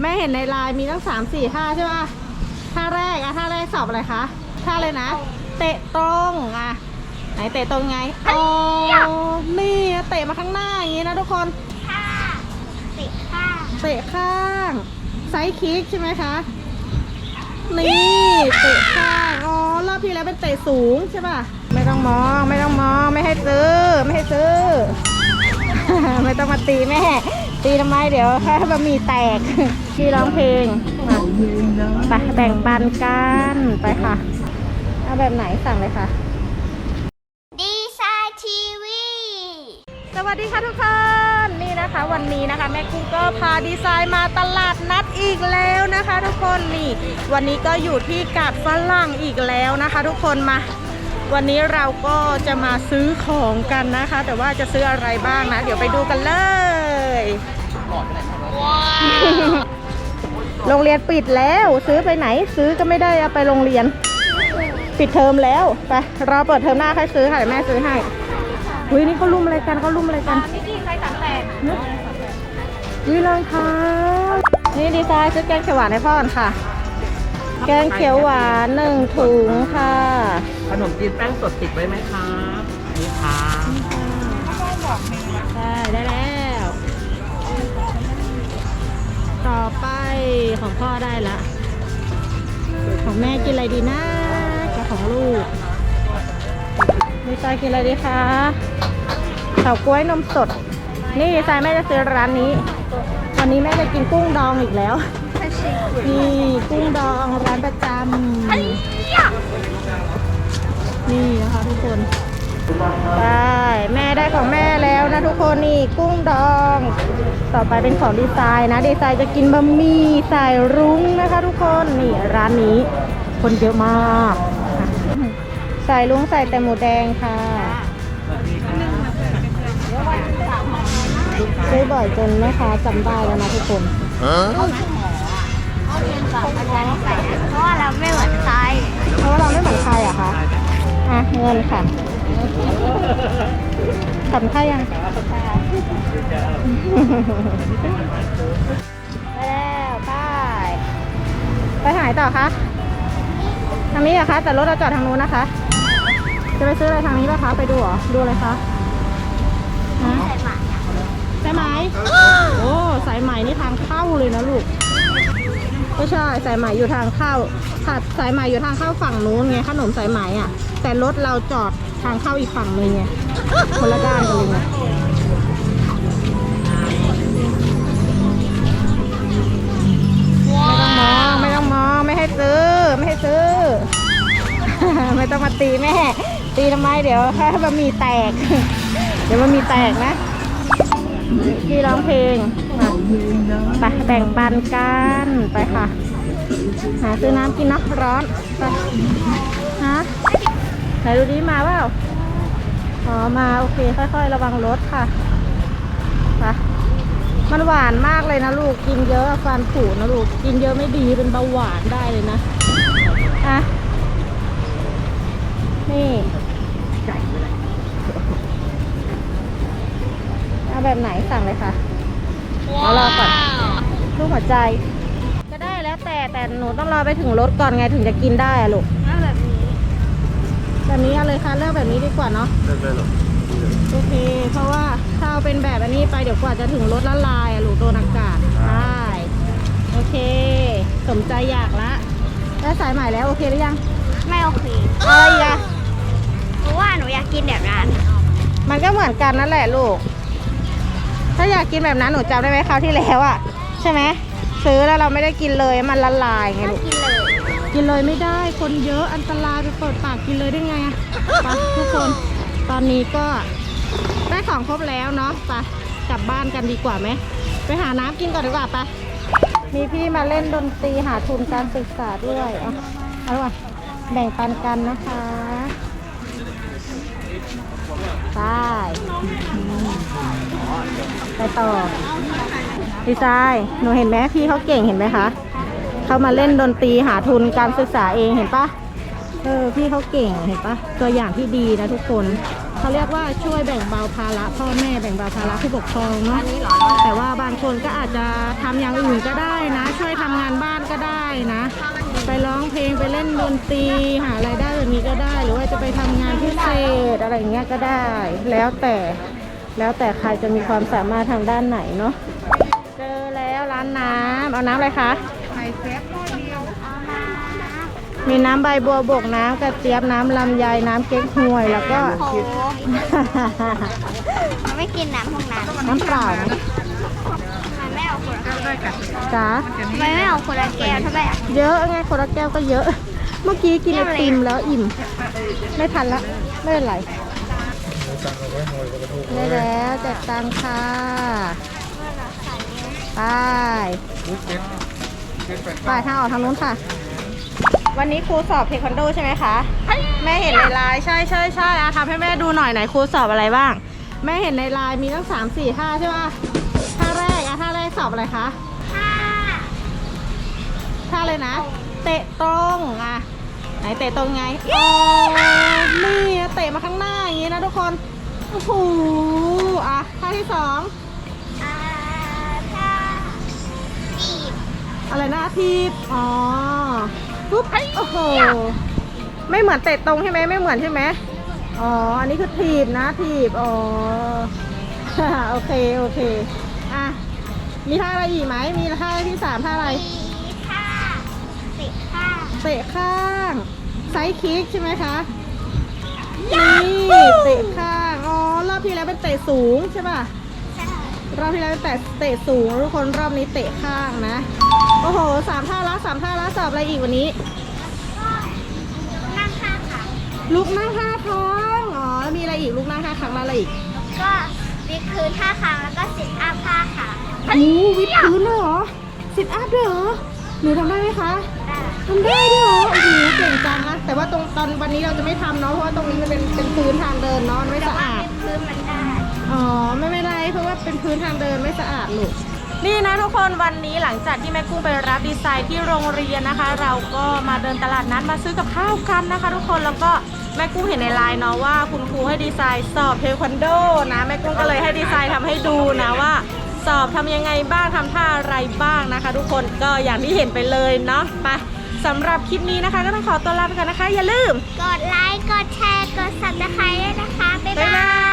แม่เห็นในไลน์มีตั้งสามสี่ท่าใช่ป่ะท่าแรกอะท่าแรกสอบอะไรคะท่าเลยนะ เตะตรงอะไหนเตะตรงไงอ๋อนี่อะเตะมาข้างหน้าอย่างงี้นะทุกคนข้าติดข้างเตะข้างไซด์คิกใช่ไหมคะนี่เตะข้างอ๋อรอบที่แล้วเป็นเตะสูงใช่ป่ะไม่ต้องมองไม่ต้องมองไม่ให้ซื้อไม่ให้ซื้อ ไม่ต้องมาตีแม่ ตีทำไมเดี๋ยวแค่บะหมี่แตกพี่ร้องเพลงมาไปแบ่งปันกันไปค่ะ เอาแบบไหนสั่งเลยค่ะ ดีไซน์ทีวีสวัสดีค่ะทุกคนนี่นะคะ วันนี้นะคะแม่กุ้งก็พาดีไซน์มาตลาดนัดอีกแล้วนะคะ ทุกคนนี่ วันนี้ก็อยู่ที่กาดฝรั่งอีกแล้วนะคะ ทุกคนมา วันนี้เราก็จะมาซื้อของกันนะคะ แต่ว่าจะซื้ออะไรบ้างนะ เดี๋ยวไปดูกันเลยโรงเรียนปิดแล้วซื้อไปไหน ซื้อก็ไม่ได้เอาไปโรงเรียน ปิดเทอมแล้วไปรอเปิดเทอมหน้าค่อยซื้อค่ะเดี๋ยวแม่ซื้อให้อุ้ยนี่เขาลุ่มอะไรกันเขาลุ่มอะไรกันพี่กี้ใครสั่งแตกวิรองเท้านี่ดีไซน์ซื้อแกงเขียวหวานให้พ่อก่อนค่ะ แกงเขียวหวานหนึ่งถุงค่ะ ขนมจีนแป้งสดติดไว้ไหมคะนี่ค่ะได้ได้แล้ว ต่อไปของพ่อได้ละ ของแม่กินอะไรดีนะกับของลูกดีไซน์กินอะไรดีคะเฉาก๊วยนมสด นี่ดีไซน์แม่จะซื้อร้านนี้ วันนี้แม่จะกินกุ้งดองอีกแล้ว นี่กุ้งดองร้านประจำนี่นะคะทุกคนได้แม่ได้ของแม่แล้วนะทุกคนนี่กุ้งดอง ต่อไปเป็นของดีไซน์นะ ดีไซน์จะกินบะหมี่สายรุ้งนะคะ ทุกคนนี่ร้านนี้ คนเยอะมากใส่รุ้งใส่แต่หมูแดงค่ะซื้อบ่อยจนแม่ค้าจำได้แล้วนะทุกคน เพราะว่าเราไม่เหมือนใครเพราะว่าเราไม่เหมือนใครอะคะอะเงินค่ะทำค่ายังไปแล้วไปไปทางไหนต่อคะทางนี้เหรอะคะ แต่รถเราจอดทางนู้นนะคะ จะไปซื้ออะไรทางนี้ป่ะคะ ไปดูเหรอ ดูอะไรคะฮะใส่หมาสายไหมโอ้สายไหมนี่ทางเข้าเลยนะลูก ไม่ใช่สายไหมอยู่ทางเข้าค่ะสายไหมอยู่ทางเข้าฝั่งนู้นไงขนมสายไหมอะ แต่รถเราจอดทางเข้าอีกฝั่งนึงไงคนละด้านกันเลยไงไม่ต้องมองไม่ต้องมองไม่ให้ซื้อไม่ให้ซื้อ ไม่ต้องมาตีแม่ตีทำไมเดี๋ยวแค่บะหมี่แตก เดี๋ยวบะหมี่แตกนะพี่ร้องเพลง ไปแบ่งปันกันไปค่ะ หาซื้อน้ำกินเนาะร้อนไปฮะไหนดูดิมาเปล่าอ๋อมาโอเค ค่อยๆ ระวังรถค่ะไปมันหวานมากเลยนะลูกกินเยอะฟันผุนะลูกกินเยอะไม่ดีเป็นเบาหวานได้เลยนะอะนี่เอาแบบไหนสั่งเลยค่ะ เอารอก่อนรูปหัวใจ ก็ได้แล้วแต่แต่หนูต้องรอไปถึงรถก่อนไงถึงจะกินได้อะลูกแล้วแบบนี้ แบบนี้เอาเลยค่ะเลือกแบบนี้ดีกว่าเนาะเลิกเลยหรอโอเค เพราะว่าถ้าเอาเป็นแบบอันนี้ไปเดี๋ยวกว่าจะถึงรถละลายอะลูกโดนอากาศได้โอเค สมใจอยากละได้สายใหม่แล้วโอเคหรือยังไม่โอเคอะไรอีกอะเพราะว่าหนูอยากกินแบบนั้น มันก็เหมือนกันนั่นแหละลูก ถ้าอยากกินแบบนั้นหนูจำได้ไหมคราวที่แล้วอะใช่ไหมซื้อแล้วเราไม่ได้กินเลยมันละลายไงลูกกินเลยกินเลยไม่ได้คนเยอะอันตรายไปเปิดปากกินเลยได้ไงอะไปทุกคนตอนนี้ก็ได้ของครบแล้วเนาะไปกลับบ้านกันดีกว่าไหมไปหาน้ำกินก่อนดีกว่าไปมีพี่มาเล่นดนตรีหาทุนการศึกษาด้วยเอาเอาดีกว่าแบ่งปันกันนะคะ ไปไปต่อดีไซน์หนูเห็นไหมพี่เขาเก่งเห็นไหมคะเขามาเล่นดนตรีหาทุนการศึกษาเองเห็นปะเออพี่เขาเก่งเห็นปะตัวอย่างที่ดีนะทุกคนเขาเรียกว่าช่วยแบ่งเบาภาระพ่อแม่แบ่งเบาภาระผู้ปกครองเนาะแต่ว่าบางคนก็อาจจะทำอย่างอื่นก็ได้นะ ช่วยทำงานบ้านก็ได้นะ ตรีหารายได้แบบนี้ก็ได้ หรือว่าจะไปทำงานพิเศษอะไรอย่างเงี้ยก็ได้ แล้วแต่แล้วแต่ใครจะมีความสามารถทางด้านไหนเนาะเจอแล้วร้านน้ำเอาน้ำอะไรคะเอามามีน้ำใบบัวบกน้ำกระเจี๊ยบน้ำลำไยน้ำเก๊กฮวยแล้วก็โอ้โหมันไม่กินน้ำพวกนั้นน้ำเปล่านะ มันไม่เอา คนละแก้วจ้าทำไมไม่เอาคนละแก้วทำไมอะเยอะไงคนละแก้วก็เยอะ เมื่อกี้กินไอติมแล้วอิ่ม ไม่ทันละ ไม่เป็นไรได้แล้วแจกตังค่ะไปไปทางออกทางนู้นค่ะ วันนี้ครูสอบเทควันโดใช่ไหมคะแม่เห็นในไลน์ใช่ใช่ใช่อะทำให้แม่ดูหน่อยไหนครูสอบอะไรบ้าง แม่เห็นในไลน์มีตั้งสามสี่ท่าใช่ป่ะ สอบอะไรคะถ้าท่าเลยนะ เตะตรงอะไหนเตะตรงไงโอ้นี่เตะมาข้างหน้าอย่างนี้นะทุกคนโอ้โหอะท่าที่สองอ่าถ้าจีบอะไรนะทีบอ๋อปุ๊บโอ้โหไม่เหมือนเตะตรงใช่ไหมไม่เหมือนใช่ไหมอ๋อ อันนี้คือทีบนะทีบ อ๋อ โอเค โอเคอะ มีท่าอะไรอีกไหม มีท่าที่สามท่าอะไร มีถ้าสิบถ้าเตะข้าง ไซด์คิกใช่ไหมคะ นี่เตะข้าง อ๋อ รอบที่แล้วเป็นเตะสูงใช่ป่ะ ใช่รอบที่แล้วเป็นเตะเตะสูง ทุกคนรอบนี้เตะข้างนะ โอ้โหสามท่าละสามท่าละสอบอะไรอีกวันนี้ก็นั่งข้างค่ะลุกนั่งห้าครั้ง อ๋อ แล้วมีอะไรอีกลุกนั่งห้าครั้งแล้วอะไรอีกก็ วิดพื้นท่าครั้งแล้วก็สิบอัพท่าค่ะโอ้วิดพื้นเลยเหรอสิบอัพด้วยเหรอหนูทำได้ไหมคะได้ทำได้ด้วยเหรอโอ้โหเก่งจังนะแต่ว่าตรงตอนวันนี้เราจะไม่ทำเนาะเพราะว่าตรงนี้มันเป็นเป็นพื้นทางเดินเนาะมันไม่แต่สะว่าอาดวิดพื้นมันได้อ๋อไม่เป็นไรเพราะว่าเป็นพื้นทางเดินไม่สะอาดลูกนี่นะทุกคนวันนี้หลังจากที่แม่กุ้งไปรับดีไซน์ที่โรงเรียนนะคะ เราก็มาเดินตลาดนัดมาซื้อกับข้าวกันนะคะ ทุกคนแล้วก็ แม่กุ้งเห็นในไลน์เนาะว่าคุณครูให้ดีไซน์สอบเทควันโดนะแม่กุ้งก็เลยให้ดีไซน์ทำให้ดูนะว่า สอบทำยังไงบ้างทำท่าอะไรบ้างนะคะ ทุกคนก็อย่างที่เห็นไปเลยเนาะไปสำหรับคลิปนี้นะคะ ก็ต้องขอตัวลาไปก่อนนะคะ อย่าลืม กดไลค์กดแชร์กดซับสไครต์ด้วยนะคะ บ๊ายบ๊ายบาบายย